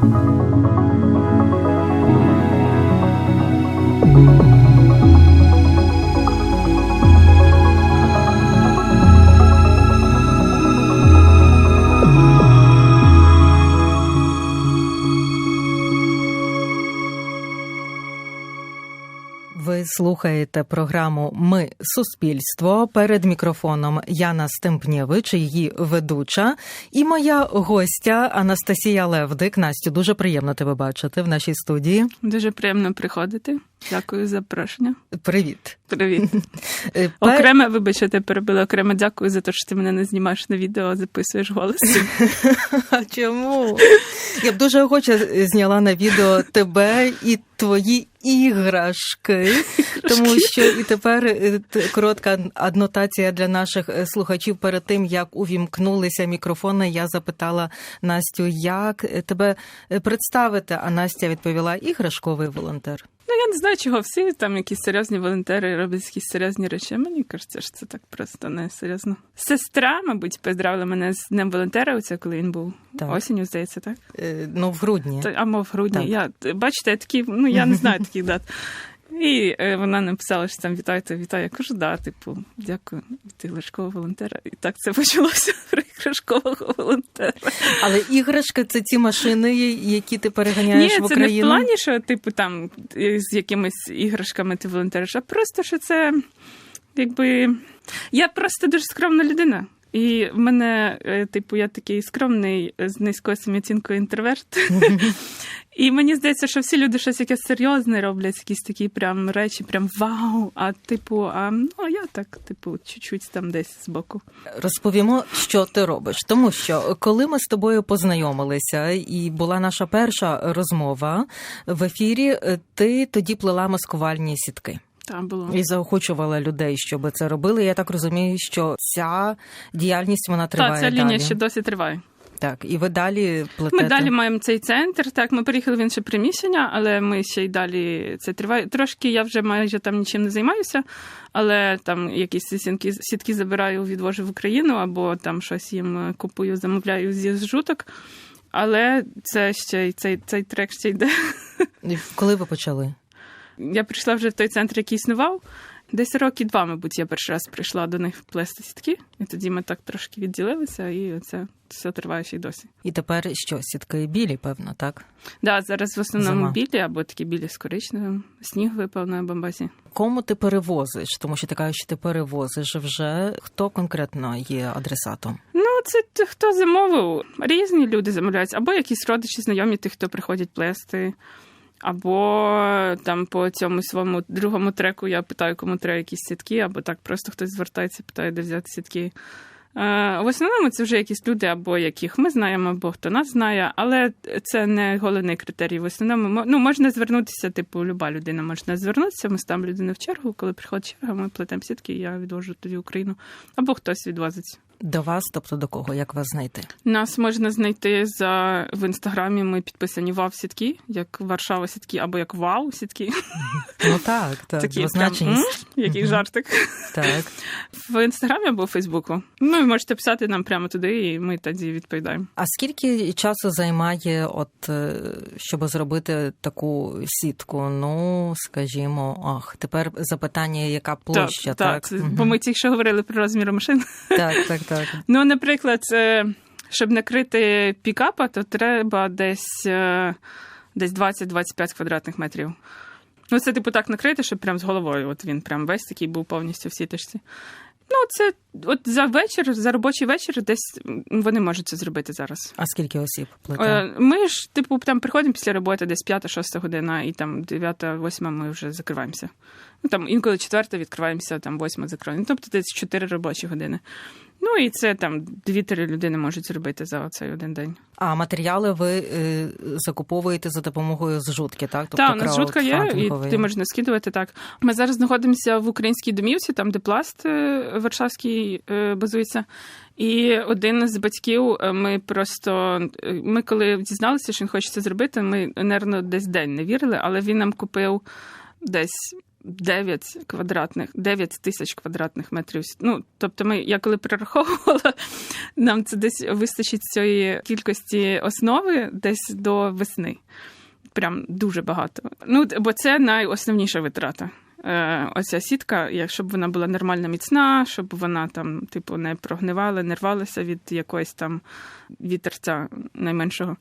Thank you. Слухаєте програму Ми Суспільство перед мікрофоном Яна Стемпнєвич, її ведуча, і моя гостя Анастасія Левдик. Настю, дуже приємно тебе бачити в нашій студії. Дуже приємно приходити. Дякую за запрошення. Привіт. Привіт. Е, Окремо, вибач, я тебе перебила. Окремо дякую за те, що ти мене не знімаєш на відео, а записуєш голос. А Чому? Я б дуже охоче зняла на відео тебе і твої іграшки, тому що і тепер е, коротка аднотація для наших е, слухачів перед тим, як увімкнулися мікрофони. Я запитала Настю, як тебе представити. А Настя відповіла: іграшковий волонтер. Ну я не знаю, чого всі там якісь серйозні волонтери роблять якісь серйозні речі. Мені кажеться, що це так просто не серйозно. Сестра, мабуть, поздравила мене з днем волонтера. Оце коли він був Так. осінню, здається, так. Е, Ну, в грудні. То, або в грудні. Так. Я бачите, я такі, ну я не знаю таких дат. І е, вона написала, що там вітайте, вітаю. Я кажу, да, типу, дякую, від іграшкового волонтера. І так це почалося іграшкового волонтера. Але іграшки це ті машини, які ти переганяєш Ні, в це не в Україну. плані, що типу там е, з якимись іграшками ти волонтериш, а просто що це якби. Я просто дуже скромна людина. І в мене, е, типу, я такий скромний е, з низькою самооцінкою інтроверт. І мені здається, що всі люди щось якесь серйозне роблять, якісь такі прям речі, прям вау. А типу, а ну я так, типу, чуть-чуть там десь збоку. Розповімо, що ти робиш, тому що коли ми з тобою познайомилися, і була наша перша розмова в ефірі, е, ти тоді плела маскувальні сітки Там було. і заохочувала людей, щоб це робили. Я так розумію, що ця діяльність вона триває Так, ця лінія далі. ще досі триває. Так, і ви далі плетете. Ми далі маємо цей центр. Так, ми переїхали в інше приміщення, але ми ще й далі це триває. Трошки я вже майже там нічим не займаюся, але там якісь сітки, сітки забираю, відвожу в Україну, або там щось їм е, купую, замовляю зі жуток. Але це ще й цей, цей трек ще йде. Коли ви почали? Я прийшла вже в той центр, який існував. Десь роки два, мабуть, я перший раз прийшла до них плести сітки, і тоді ми так трошки відділилися, і це все триває ще й досі. І тепер що? Сітки білі, певно, так? Да, зараз в основному Зима. білі або такі білі з коричневим. Сніг випав на бамбасі. Кому ти перевозиш? Тому що ти кажеш, що ти перевозиш вже. Хто конкретно є адресатом? Ну, це хто замовив. Різні люди замовляють, або якісь родичі, знайомі тих, хто приходять плести. Або там по цьому своєму другому треку я питаю, кому треба якісь сітки, або так просто хтось звертається, питає, де взяти сітки. Е, в основному це вже якісь люди, або яких ми знаємо, або хто нас знає, але це не головний критерій. В основному ну, можна звернутися, типу, люба людина може звернутися. Ми ставимо людину в чергу. Коли приходить черга, ми плетемо сітки, я відвожу тоді Україну, або хтось відвозить. До вас, тобто до кого? Як вас знайти? Нас можна знайти за в інстаграмі. Ми підписані Вав сітки, як Варшава сітки, або як Вау сітки. Ну так, так, Такі прям, який жартик. Так. В інстаграмі або в Фейсбуку. Ну і можете писати нам прямо туди, і ми тоді відповідаємо. А скільки часу займає, от е, щоб зробити таку сітку? Ну, скажімо, ах, тепер запитання, яка площа, так? це- Мгм. бо ми тільки що говорили про розміри машин. так, так, так. Ну, наприклад, е, щоб накрити пікапа, то треба десь, е, десь 20-25 квадратних метрів. Ну, це типу так накрити, щоб прям з головою. От він прям весь такий був повністю в сіточці. Ну, це от за вечір, за робочий вечір, десь вони можуть це зробити зараз. А скільки осіб плете? Е, Ми ж, типу, там приходимо після роботи десь 5-6 година, і там 9-8 ми вже закриваємося. Ну там інколи 4 відкриваємося, там 8 закриваємо. Тобто десь 4 робочі години. Ну і це там 2-3 людини можуть зробити за цей один день. А матеріали ви е, закуповуєте за допомогою зжутки, так? Тобто Так, у нас жутка є, і ти можна скидувати так. Ми зараз знаходимося в українській домівці, там де пласт е, Варшавський е, базується. І один з батьків, е, ми просто е, ми коли дізналися, що він хоче це зробити, ми нервно десь день не вірили, але він нам купив десь 9 квадратних, 9 тисяч квадратних метрів. Ну, тобто, ми, я коли перераховувала, нам це десь вистачить цієї кількості основи десь до весни. Прям дуже багато. Ну, бо це найосновніша витрата. Е, Оця сітка, щоб вона була нормально міцна, щоб вона там, типу, не прогнивала, не рвалася від якоїсь там вітерця найменшого.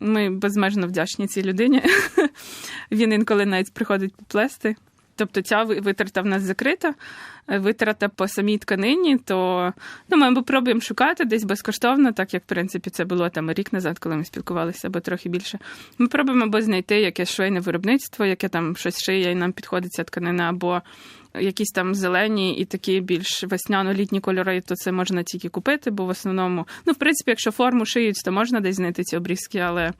Ми безмежно вдячні цій людині. Він інколи навіть приходить поплести. Тобто ця витрата в нас закрита. Е, Витрата по самій тканині, то ну, ми пробуємо шукати десь безкоштовно, так як в принципі це було там рік назад, коли ми спілкувалися, або трохи більше. Ми пробуємо або знайти якесь швейне виробництво, яке там щось шиє, і нам підходить ця тканина, або якісь там зелені і такі більш весняно-літні кольори, то це можна тільки купити, бо в основному, ну, в принципі, якщо форму шиють, то можна десь знайти ці обрізки, але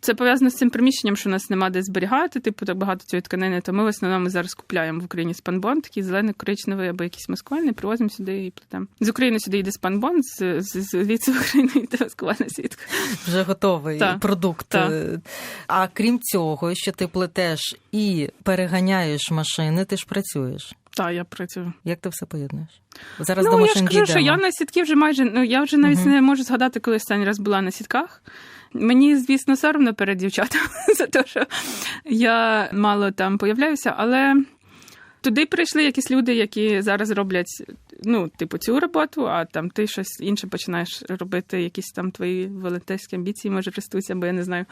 це пов'язано з цим приміщенням, що у нас нема де зберігати, типу так багато цієї тканини, то ми в основному зараз купляємо в Україні спанбон, такий зелений, коричневий або якийсь маскувальний, привозимо сюди і плетемо. З України сюди йде спанбон, з, з, з звідси в Україну йде маскувальна сітка. Вже готовий Так, продукт. так. Е, А крім цього, що ти плетеш і переганяєш машини, ти ж працюєш. Так, я працюю. Як ти все поєднуєш? Зараз ну, до я ж машин кажу, що я на сітки вже майже ну я вже навіть Мгм. не можу згадати, коли останній раз була на сітках. Мені, звісно, соромно перед дівчатами за те, що я мало там появляюся, але туди прийшли якісь люди, які зараз роблять ну, типу, цю роботу, а там ти щось інше починаєш робити, якісь там твої волонтерські амбіції, може, ростуться, бо я не знаю.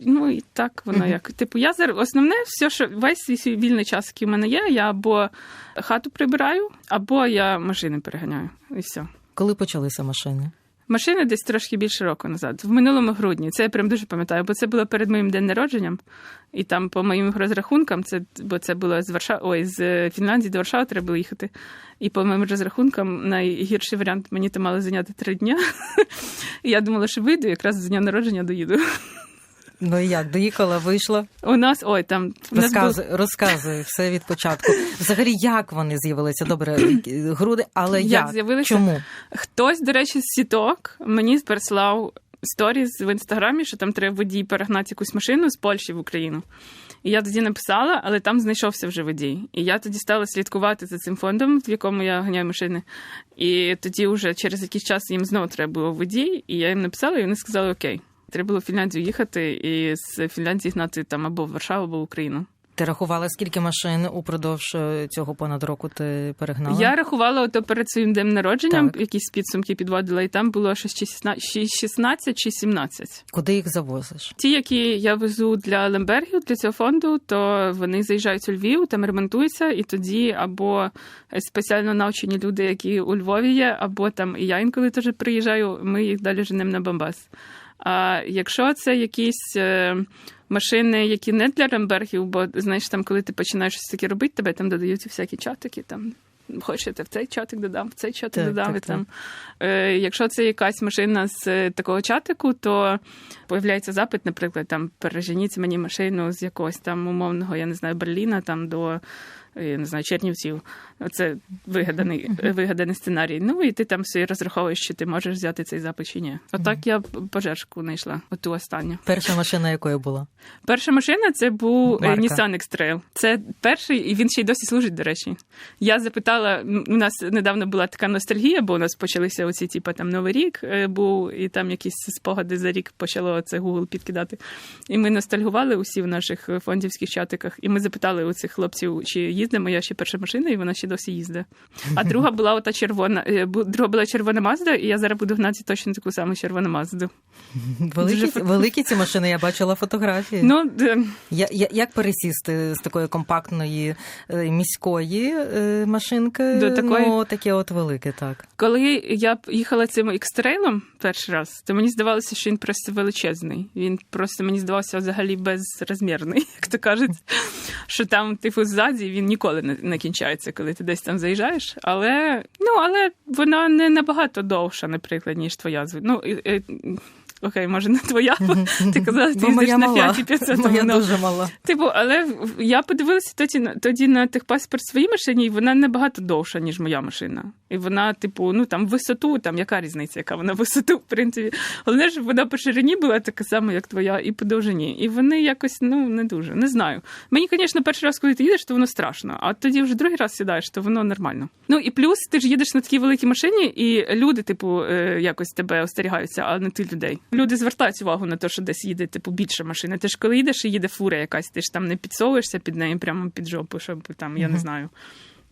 Ну і так воно як. Типу, я зараз основне, все, що весь свій вільний час, який в мене є, я або хату прибираю, або я машини переганяю. І все. Коли почалися машини? Машини десь трошки більше року назад, в минулому грудні. Це я прям дуже пам'ятаю, бо це було перед моїм день народженням. І там, по моїм розрахункам, це бо це було з Варшави, ой, з Фінляндії до Варшави треба було їхати. І по моїм розрахункам, найгірший варіант мені то мало зайняти три дня. Я думала, що вийду, якраз з дня народження доїду. Ну і як, доїхала, вийшла? У нас, ой, там нас був- розказуй все від початку. Взагалі, як вони з'явилися? Добре, груди, але Як як? з'явилися? Чому? Хтось, до речі, з сіток мені переслав сторіс в інстаграмі, що там треба водій перегнати якусь машину з Польщі в Україну. І я тоді написала, але там знайшовся вже водій. І я тоді стала слідкувати за цим фондом, в якому я ганяю машини. І тоді, вже через якийсь час їм знову треба було водій, і я їм написала, і вони сказали: Окей, треба було в Фінляндію їхати і з Фінляндії гнати там або в Варшаву, або в Україну. Ти рахувала, скільки машин упродовж е, цього понад року ти перегнала? Я рахувала ото перед своїм днем народженням, Так. якісь підсумки підводила, і там було щось чи 16 чи 16 чи 17. Куди їх завозиш? Ті, які я везу для Лембергів, для цього фонду, то вони заїжджають у Львів, там ремонтуються, і тоді або спеціально навчені люди, які у Львові є, або там і я інколи теж приїжджаю, ми їх далі женемо на Бомбас. А якщо це якісь е, машини, які не для Рембергів, бо знаєш, там, коли ти починаєш щось таке робити, тебе там додають всякі чатики, там хочете в цей чатик додам, в цей чатик Так, додам. так, і там. Е, якщо це якась машина з е, такого чатику, то появляється запит, наприклад, там переженіть мені машину з якогось там умовного, я не знаю, Берліна там до. Е, Я не знаю, Чернівців. Це вигаданий, вигаданий сценарій. Ну і ти там собі розраховуєш, чи ти можеш взяти цей запит чи ні. Отак я пожежку знайшла, оту останню. Перша машина якою була? Перша машина це був е, Марка. Nissan X-Trail. Це перший, і він ще й досі служить, до речі. Я запитала, у нас недавно була така ностальгія, бо у нас почалися оці, типу, там Новий рік е, був, і там якісь спогади за рік почало це Google підкидати. І ми ностальгували усі в наших е, фондівських чатиках, і ми запитали у цих хлопців, чи їздить моя ще перша машина, і вона ще досі їздить. А друга була ота червона, е, друга була червона Мазда, і я зараз буду гнати точно таку саму червону Мазду. Великі, Дуже великі ці машини, я бачила фотографії. Ну, Я, я, як пересісти з такої компактної е, міської е, машинки До такої? ну, таке от велике, так. Коли я їхала цим екстрейлом перший раз, то мені здавалося, що він просто величезний. Він просто мені здавався взагалі безрозмірний, як то кажуть. Що там, типу, ззаді він ніколи не, не кінчається, коли ти десь там заїжджаєш. Але ну, але вона не набагато довша, наприклад, ніж твоя. Ну, окей, може не твоя. Ти казала, ти їздиш на. Фіаті 500. Моя дуже мала. Типу, але я подивилася тоді, на- тоді на техпаспорт своїй машині, і вона набагато довша, ніж моя машина. І вона, типу, ну там висоту, там яка різниця, яка вона висоту, в принципі. Головне, щоб вона по ширині була така сама, як твоя, і по довжині. І вони якось ну не дуже. Не знаю. Мені, звісно, перший раз, коли ти їдеш, то воно страшно. А тоді вже другий раз сідаєш, то воно нормально. Ну і плюс ти ж їдеш на такій великій машині, і люди, типу, е, якось тебе остерігаються, а не ти людей. Люди звертають увагу на те, що десь їде, типу, більше машина. Ти ж коли їдеш і їде фура якась, ти ж там не підсовуєшся під нею прямо під жопу, щоб там, я не знаю,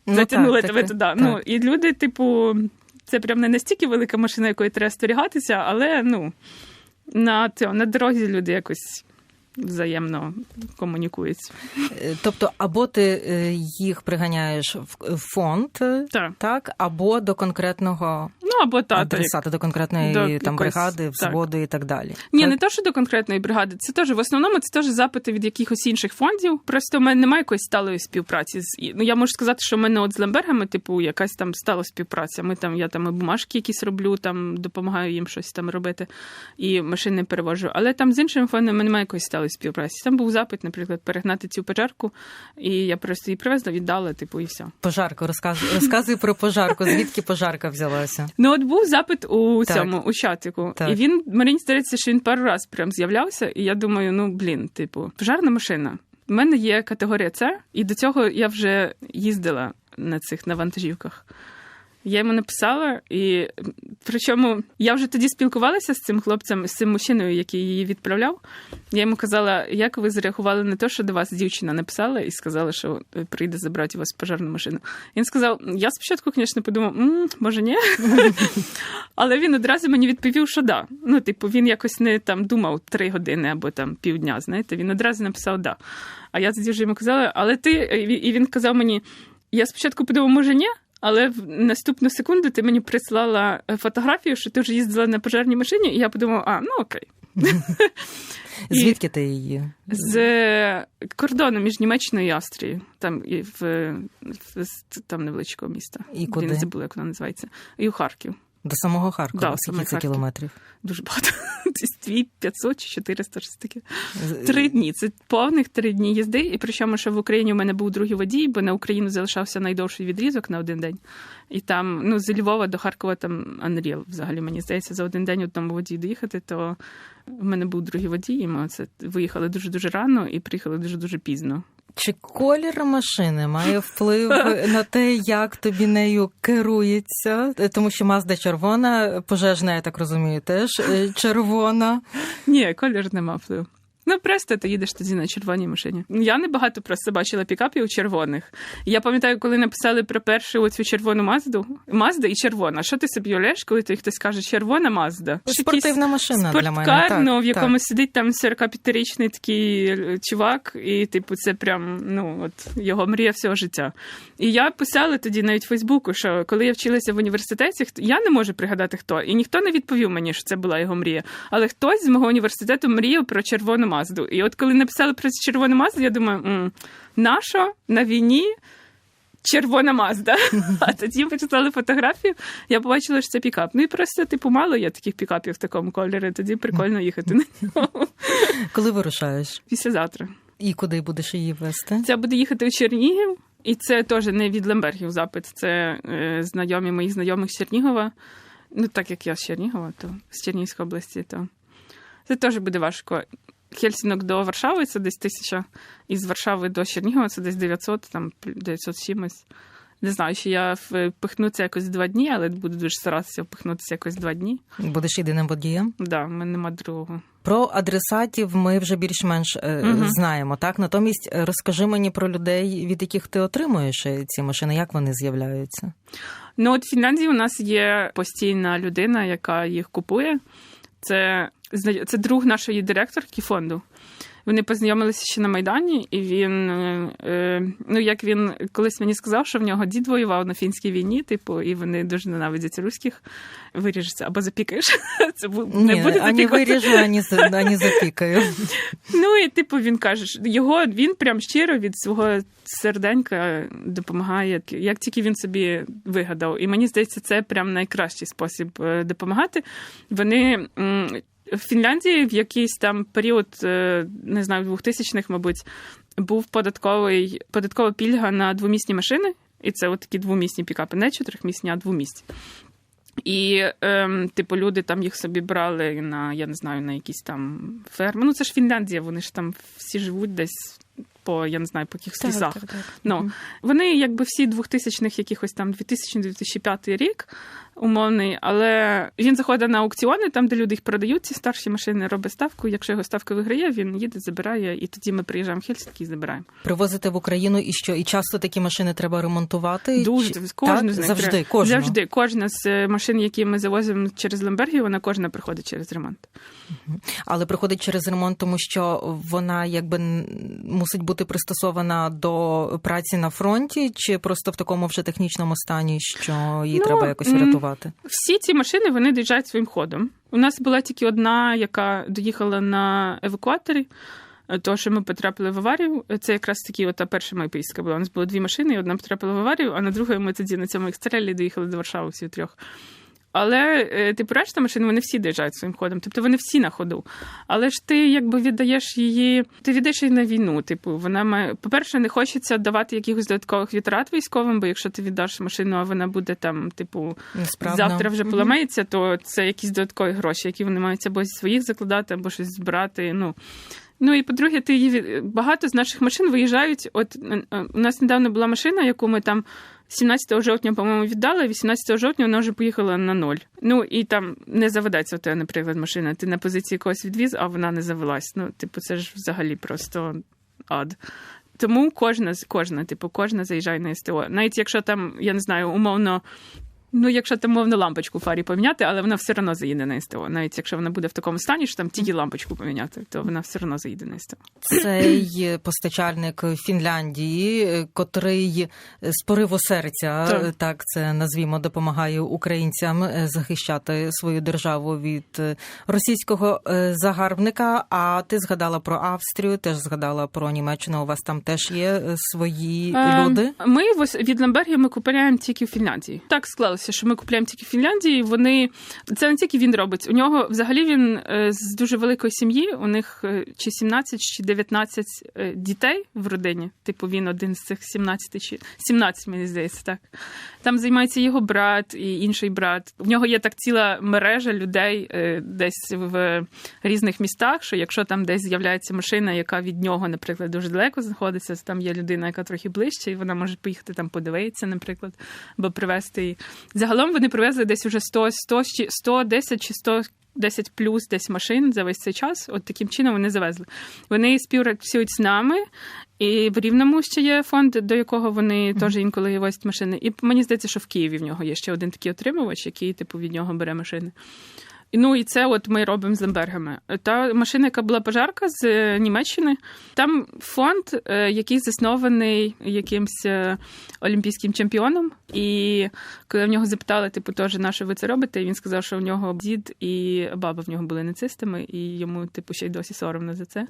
Ну, затягнули так, тебе туди. Так. Ну і люди, типу, це прям не настільки велика машина, якої треба стерігатися, але ну на, на дорозі люди якось взаємно комунікують. Е, Тобто, або ти е, їх приганяєш в в фонд, е, Так. так, або до конкретного Ну або як- адресата, до конкретної до там якоїсь- бригади, так. взводу і так далі. Ні, Так? не то, що до конкретної бригади. Це теж в основному це теж запити від якихось інших фондів. Просто в мене немає якоїсь сталої співпраці з ну я можу сказати, що в мене от з Лембергами, типу, якась там стала співпраця. Ми там, я там і бумажки якісь роблю, там допомагаю їм щось там робити і машини перевожу. Але там з іншими фондами немає якоїсь сталої співпраці. Там був запит, наприклад, перегнати цю пожарку, і я просто її привезла, віддала, типу, і все. Пожарку, розказуй, розказуй про пожарку. Звідки пожарка взялася? Ну, от був запит у Так. цьому у чатику, Так. і він мені здається, що він пару раз прям з'являвся, і я думаю, ну блін, типу, пожарна машина. У мене є категорія С, і до цього я вже їздила на цих на вантажівках. Я йому написала, і причому я вже тоді спілкувалася з цим хлопцем, з цим мужчиною, який її відправляв. Я йому казала, як ви зреагували на те, що до вас дівчина написала і сказала, що е, прийде забрати вас пожарну машину. Він сказав: я спочатку, звісно, подумав, «М, може, ні. Але він одразу мені відповів, що да. Ну, типу, він якось не там думав три години або там півдня. Знаєте, він одразу написав да. А я тоді вже йому казала, але ти, і він казав мені: я спочатку подумав, може, ні. Але в наступну секунду ти мені прислала е, фотографію, що ти вже їздила на пожежній машині, і я подумала, а, ну окей. Звідки ти її? З е, кордону між Німеччиною і Австрією, там і в, в там невеличкого міста. І куди? Я не забула, як вона називається. І у Харків. До самого Харкова. Да, Скільки це Харків. кілометрів? Дуже багато. Десь дві 500 чи 400, щось таке. Три дні. Це повних три дні їзди. І причому, що в Україні у мене був другий водій, бо на Україну залишався найдовший відрізок на один день. І там, ну, з Львова до Харкова там Unreal, взагалі, мені здається, за один день одному водії доїхати, то в мене був другий водій, і ми це виїхали дуже-дуже рано і приїхали дуже-дуже пізно. Чи колір машини має вплив на те, як тобі нею керується? Тому що Мазда червона, пожежна, я так розумію, теж е, червона. Ні, колір нема впливу. Ну, просто ти їдеш тоді на червоній машині. Я небагато просто бачила пікапів червоних. Я пам'ятаю, коли написали про першу оцю червону мазду, Мазда і червона. Що ти собі уявляєш, коли тобі хтось каже червона Мазда? Спортивна машина для мене. Спорткар, ну, в якому так. сидить там 45-річний такий е, чувак, і, типу, це прям ну, от його мрія всього життя. І я писала тоді навіть в Фейсбуку, що коли я вчилася в університеті, я не можу пригадати хто, і ніхто не відповів мені, що це була його мрія. Але хтось з мого університету мріяв про червону мазду. І от коли написали про червону мазду, я думаю, нащо на війні? Червона Мазда. А тоді почитали фотографію. Я побачила, що це пікап. Ну і просто, типу, мало є таких пікапів в такому кольорі. Тоді прикольно їхати на ньому. Коли вирушаєш? Післязавтра. І куди будеш її вести? Це буде їхати у Чернігів, і це теж не від Лембергів запит. Це е, знайомі моїх знайомих з Чернігова. Ну, так як я з Чернігова, то з Чернігівської області, то це теж буде важко. Хельсінок до Варшави це десь тисяча, і з Варшави до Чернігова це десь 900, там 900 чимось. Не знаю, що я впихну це якось два дні, але буду дуже старатися впихнутися якось два дні. Будеш єдиним водієм? Да, в мене нема другого. Про адресатів ми вже більш-менш Мгм. знаємо. Так, натомість е, розкажи мені про людей, від яких ти отримуєш е, ці машини, як вони з'являються? Ну, от в Фінляндії у нас є постійна людина, яка їх купує. Це, це друг нашої директорки фонду. Вони познайомилися ще на Майдані, і він, е, е, ну як він колись мені сказав, що в нього дід воював на фінській війні, типу, і вони дуже ненавидять руських. Виріжеться або запікаєш. Це не Ні, буде ані виріжу, ані, ані запікаю. Ну і типу він каже, його він прям щиро від свого серденька допомагає, як тільки він собі вигадав. І мені здається, це прям найкращий спосіб е, допомагати. Вони. В Фінляндії в якийсь там період, е, не знаю, 2000-х, мабуть, був податковий податкова пільга на двомісні машини, і це от такі двомісні пікапи, не чотирьохмісні, а двомісні. І, ем, типу, люди там їх собі брали на, я не знаю, на якісь там ферми. Ну, це ж Фінляндія, вони ж там всі живуть десь по, я не знаю, по якихось лісах. Ну, вони якби всі 2000-х, якихось там 2000-2005 рік умовний, але він заходить на аукціони, там, де люди їх продають, ці старші машини, робить ставку. Якщо його ставка виграє, він їде, забирає, і тоді ми приїжджаємо в Хельсінки і забираємо. Привозите в Україну і що? І часто такі машини треба ремонтувати? Дуже Чи- кожну так? з них завжди, треба. кожну. завжди. Кожна з е, машин, які ми завозимо через Лембергію, вона кожна приходить через ремонт. Але приходить через ремонт, тому що вона якби мусить бути пристосована до праці на фронті, чи просто в такому вже технічному стані, що її Ну, треба якось м, врятувати? Всі ці машини вони доїжджають своїм ходом. У нас була тільки одна, яка доїхала на евакуаторі. того То, що ми потрапили в аварію, це якраз такі от та перша моя поїздка була. У нас було дві машини, і одна потрапила в аварію, а на другої ми тоді на цьому екстрелі доїхали до Варшави всі трьох. Але е, типу, решта машин вони всі доїжджають своїм ходом, тобто вони всі на ходу. Але ж ти якби віддаєш її, ти віддаєш її на війну. Типу, вона має, по-перше, не хочеться давати якихось додаткових витрат військовим, бо якщо ти віддаш машину, а вона буде там, типу, Несправно. завтра вже поламається, то це якісь додаткові гроші, які вони мають або зі своїх закладати, або щось збирати. Ну. Ну і по-друге, ти її багато з наших машин виїжджають. От е, е, у нас недавно була машина, яку ми там 17 жовтня, по-моєму, віддали, 18 жовтня вона вже поїхала на ноль. Ну і там не заведеться у тебе, наприклад, машина. Ти на позиції когось відвіз, а вона не завелась. Ну, типу, це ж взагалі просто ад. Тому кожна кожна, типу, кожна заїжджає на СТО. Навіть якщо там, я не знаю, умовно. Ну, якщо там мовно лампочку в фарі поміняти, але вона все одно заїде на СТО. Навіть якщо вона буде в такому стані, що там тільки лампочку поміняти, то вона все одно заїде на СТО. Цей постачальник Фінляндії, е, котрий з пориву серця, Так. так це назвімо, допомагає українцям е, захищати свою державу від е, російського загарбника. А ти згадала про Австрію, теж згадала про Німеччину. У вас там теж є свої Е, люди. Ми ось від Ламбергії ми купуємо тільки в Фінляндії. Так склалося, що ми купуємо тільки в Фінляндії. Вони це не тільки він робить. У нього взагалі він е, з дуже великої сім'ї. У них е, чи 17, чи 19 е, дітей в родині. Типу він один з цих 17 чи 17, мені здається, так. Там займається його брат і інший брат. В нього є так ціла мережа людей десь в різних містах. Що якщо там десь з'являється машина, яка від нього, наприклад, дуже далеко знаходиться, там є людина, яка трохи ближче, і вона може поїхати там подивитися, наприклад, або привезти. Загалом вони привезли десь уже 100, 100, 110 чи 100 10 плюс десь машин за весь цей час. От таким чином вони завезли. Вони співпрацюють з нами, і в Рівному ще є фонд, до якого вони теж інколи возять машини. І мені здається, що в Києві в нього є ще один такий отримувач, який типу від нього бере машини. Ну і це от ми робимо з Лембергами. Та машина, яка була пожарка з е, Німеччини, там фонд, е, який заснований якимсь е, олімпійським чемпіоном. І коли в нього запитали, типу, теж на що ви це робите, і він сказав, що в нього дід і баба в нього були нацистами, і йому, типу, ще й досі соромно за це.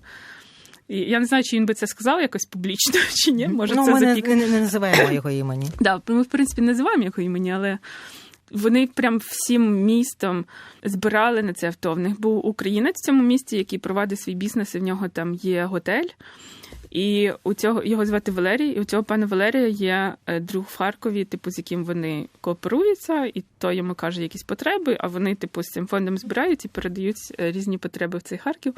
І я не знаю, чи він би це сказав якось публічно, чи ні. Може, ну, це ми не, не, не називаємо його імені. Да, ми, в принципі, не називаємо його імені, але вони прям всім містом збирали на це авто. В них був українець в цьому місті, який провадить свій бізнес, і в нього там є готель. І у цього його звати Валерій, і у цього пана Валерія є е, друг в Харкові, типу, з яким вони кооперуються, і то йому каже якісь потреби, а вони, типу, з цим фондом збирають і передають е, різні потреби в цей Харків.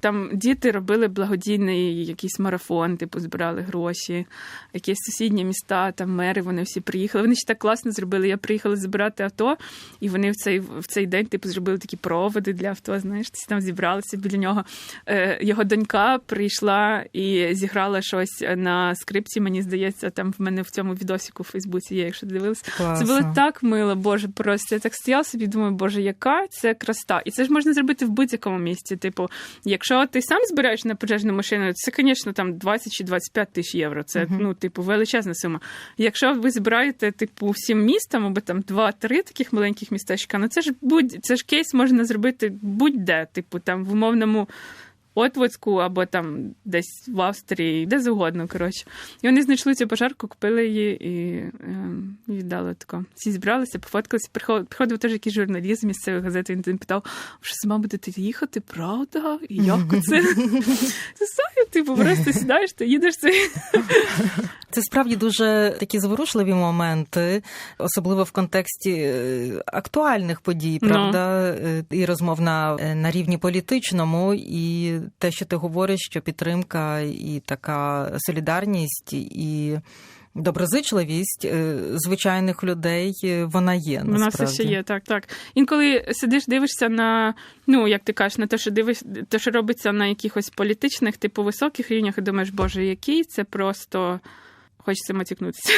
Там діти робили благодійний якийсь марафон, типу, збирали гроші, якісь сусідні міста, там мери, вони всі приїхали. Вони ще так класно зробили. Я приїхала забирати авто, і вони в цей в цей день типу зробили такі проводи для авто. Знаєш, там зібралися біля нього. Е, Його донька прийшла і зіграла щось на скрипці. Мені здається, там в мене в цьому відосіку в Фейсбуці є, якщо дивилися. Це було так мило, боже, просто я так стояла собі, думаю, боже, яка це краса. І це ж можна зробити в будь-якому місці. Типу, якщо ти сам збираєш на пожежну машину, це, звісно, там 20 чи 25 тисяч євро. Це Мгм. ну, типу, величезна сума. Якщо ви збираєте, типу, всім містам, або там 2-3 таких маленьких містечка, ну це ж будь це ж кейс можна зробити будь-де, типу, там в умовному. Отводську або там десь в Австрії, де завгодно. Коротше. І вони знайшли цю пожарку, купили її і е, віддали тако. Всі зібралися, пофоткалися. Приходив, приходив теж якийсь журналіст з місцевої газети. Він питав, що сама будете їхати, правда? І як це? Це типу, просто сідаєш, ти їдеш це. Це справді дуже такі зворушливі моменти, особливо в контексті е, актуальних подій, Ну. правда, Е, і розмов на, е, на рівні політичному, і те, що ти говориш, що підтримка і така солідарність і. Доброзичливість е, звичайних людей е, вона є. насправді. Вона все ще є, так, так. Інколи сидиш, дивишся на, ну, як ти кажеш, на те, що дивиш, те, що робиться на якихось політичних, типу, високих рівнях, і думаєш, боже, який це просто. Хочеться матікнутися.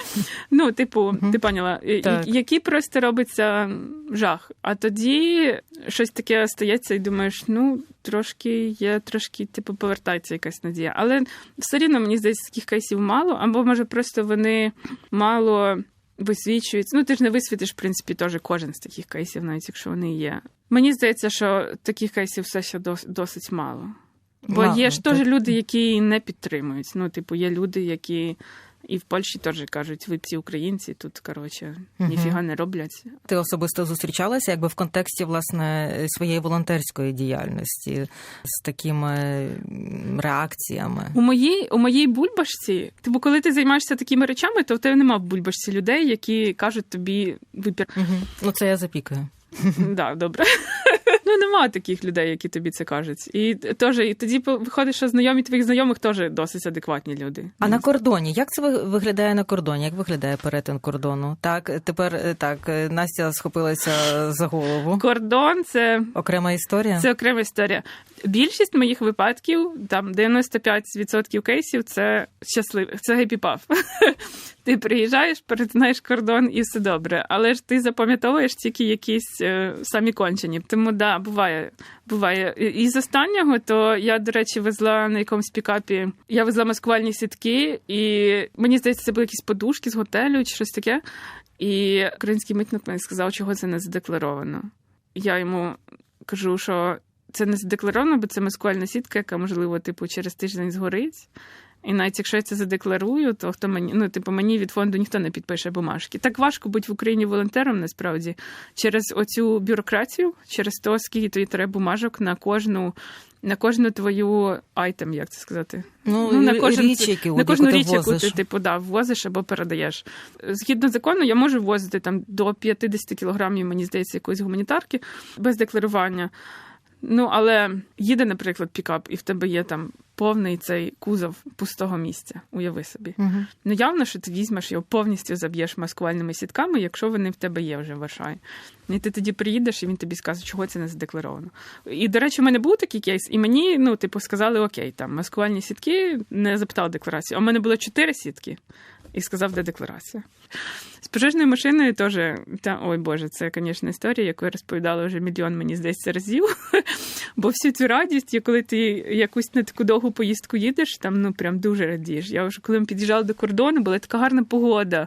ну, типу, ти поняла, і- Так. і- який просто робиться жах. А тоді щось таке стається, і думаєш, ну, трошки є, трошки, типу, повертається якась надія. Але все рівно, мені здається, таких кейсів мало, або може просто вони мало висвічуються. Ну, ти ж не висвітиш, в принципі, теж кожен з таких кейсів, навіть якщо вони є. Мені здається, що таких кейсів все ще дос- досить мало. Бо Мало, є ж теж люди, які не підтримують. Ну, типу, є люди, які. І в Польщі теж кажуть, ви всі українці, тут, коротше, ніфіга не роблять. Ти особисто зустрічалася якби в контексті власне своєї волонтерської діяльності з такими реакціями. У моїй, у моїй бульбашці, типу, коли ти займаєшся такими речами, то в тебе нема в бульбашці людей, які кажуть тобі випір. Угу. Ну це я запікаю. Да, добре. Нема таких людей, які тобі це кажуть. І теж, і тоді виходить, що знайомі твоїх знайомих теж досить адекватні люди. А на кордоні як це виглядає на кордоні? Як виглядає перетин кордону? Так, тепер е, так, е, Настя схопилася за голову. Кордон це Окрема історія. Це окрема історія. Більшість моїх випадків, там 95% кейсів, це щасливих, це гепіпав. Ти приїжджаєш, перетинаєш кордон і все добре. Але ж ти запам'ятовуєш тільки якісь е, самі кончені. Тому да, буває. Буває. І- з останнього, то я, до речі, везла на якомусь пікапі. Я везла маскувальні сітки, і мені здається, це були якісь подушки з готелю чи щось таке. І український митник мені сказав, чого це не задекларовано. Я йому кажу, що це не задекларовано, бо це маскувальна сітка, яка, можливо, типу, через тиждень згорить. І навіть якщо я це задекларую, то хто мені, ну, типу, мені від фонду ніхто не підпише бумажки. Так важко бути в Україні волонтером, насправді, через оцю бюрократію, через то, скільки тобі треба бумажок на кожну, на кожну твою айтем, як це сказати? Ну, ну, на кожен річ, які, на кожну річ, яку ти типу да, ввозиш або передаєш. Згідно закону, я можу ввозити там до 50 кілограмів, мені здається, якоїсь гуманітарки без декларування. Ну, але їде, наприклад, пікап, і в тебе є там повний цей кузов пустого місця. Уяви собі. Мгм. Ну явно, що ти візьмеш його повністю заб'єш маскувальними сітками, якщо вони в тебе є вже в Варшаві. І ти тоді приїдеш, і він тобі скаже, чого це не задекларовано. І, до речі, у мене був такий кейс, і мені, ну, типу, сказали, окей, там маскувальні сітки, не запитали декларацію. А в мене було чотири сітки. І сказав, де декларація. З пожежною машиною теж, та ой Боже, це, звісно, історія, яку я розповідала вже мільйон, мені здається, разів. Бо всю цю радість, коли ти якусь на таку довгу поїздку їдеш, там ну прям дуже радієш. Я вже коли ми під'їжджали до кордону, була така гарна погода.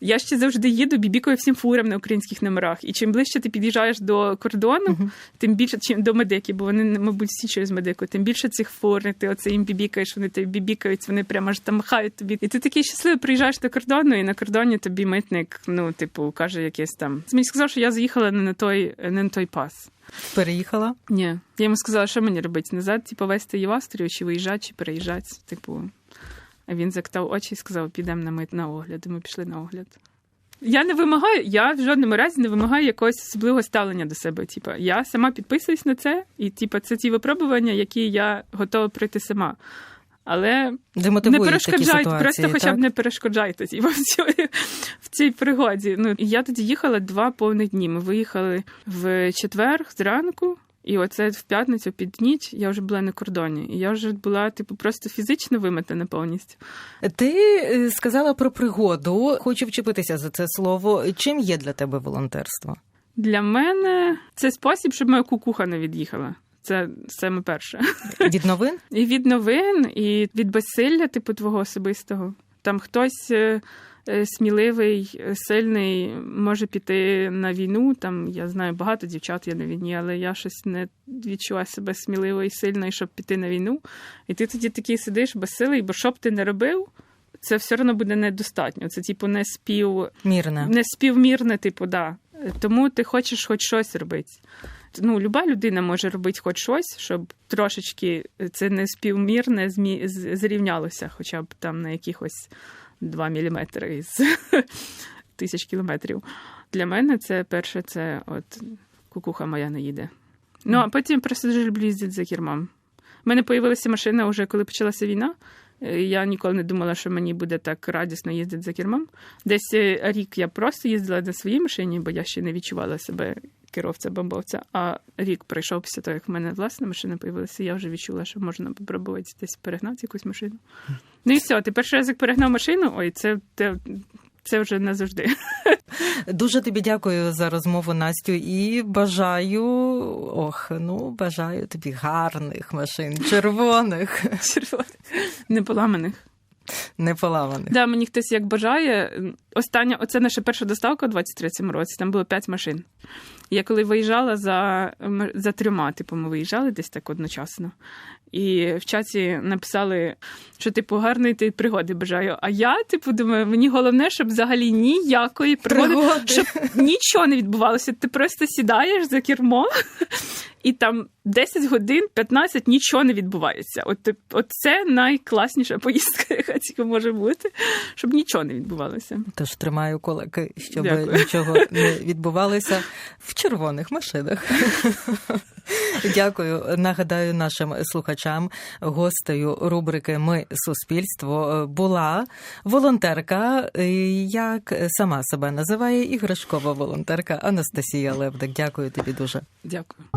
Я ще завжди їду, бібікою всім фурам на українських номерах. І чим ближче ти під'їжджаєш до кордону, тим більше чим до медики, бо вони, мабуть, всі через медику, тим більше цих фур, ти оце їм бібікаєш, вони тобі бібікають, вони прямо аж там махають тобі. І ти такий щасливий, приїжджаєш до кордону, і на кордоні тобі митник, ну, типу, каже якесь там. Мені сказав, що я заїхала не на той, не на той пас. Переїхала. Ні. Я йому сказала, що мені робити назад, типу, вести її в Австрію, чи виїжджати, чи переїжджати. Типу. А він закатав очі і сказав, підемо на мит на огляд. І ми пішли на огляд. Я не вимагаю, я в жодному разі не вимагаю якогось особливого ставлення до себе. Типу, я сама підписуюсь на це, і типу, це ті випробування, які я готова пройти сама. Але не перешкоджайте, просто хоча так? б не перешкоджайте в, цій, в цій пригоді. Ну, я тоді їхала два повних дні. Ми виїхали в четвер зранку, і оце в п'ятницю під ніч я вже була на кордоні. І я вже була, типу, просто фізично виметена повністю. Ти е, сказала про пригоду. Хочу вчепитися за це слово. Чим є для тебе волонтерство? Для мене це спосіб, щоб моя кукуха не від'їхала. Це саме перше. Від новин? І від новин, і від безсилля, типу, твого особистого. Там хтось е, е, сміливий, е, сильний, може піти на війну. Там я знаю багато дівчат є на війні, але я щось не відчуваю себе сміливою і сильною, щоб піти на війну. І ти тоді такий сидиш безсилий, бо що б ти не робив, це все одно буде недостатньо. Це, типу, не спів Мірне. не співмірне, типу, да. Тому ти хочеш хоч щось робити. Ну, люба людина може робити хоч щось, щоб трошечки це не співмірне змі... зрівнялося, хоча б там на якихось 2 міліметри із тисяч кілометрів. Для мене це перше, це от кукуха моя не їде. Ну, а потім просто дуже люблю їздити за кермом. У мене з'явилася машина вже коли почалася війна. Е, Я ніколи не думала, що мені буде так радісно їздити за кермом. Десь е, рік я просто їздила на своїй машині, бо я ще не відчувала себе керовця-бомбовця. А рік пройшов після того, як в мене власна машина з'явилася, я вже відчула, що можна попробувати десь перегнати якусь машину. Ну і все, ти перший раз як перегнав машину, ой, це, це, це вже назавжди. Дуже тобі дякую за розмову, Настю, і бажаю, ох, ну бажаю тобі гарних машин, червоних, Червоних, неполаманих. Неполаманих. Да, мені хтось як бажає. Остання, оце наша перша доставка у 23-му році, там було 5 машин. Я коли виїжджала за, за трьома, типу, ми виїжджали десь так одночасно. І в чаті написали, що типу гарної ти пригоди бажаю. А я, типу, думаю, мені головне, щоб взагалі ніякої пригоди, Пригоди. щоб нічого не відбувалося. Ти просто сідаєш за кермо, і там 10 годин, 15 нічого не відбувається. От, от це найкласніша поїздка, яка тільки може бути, щоб нічого не відбувалося. Тож тримаю кулаки, щоб Дякую. нічого не відбувалося в червоних машинах. Дякую. Нагадаю нашим слухачам, гостею рубрики Ми суспільство була волонтерка, як сама себе називає іграшкова волонтерка Анастасія Левдик. Дякую тобі дуже. Дякую.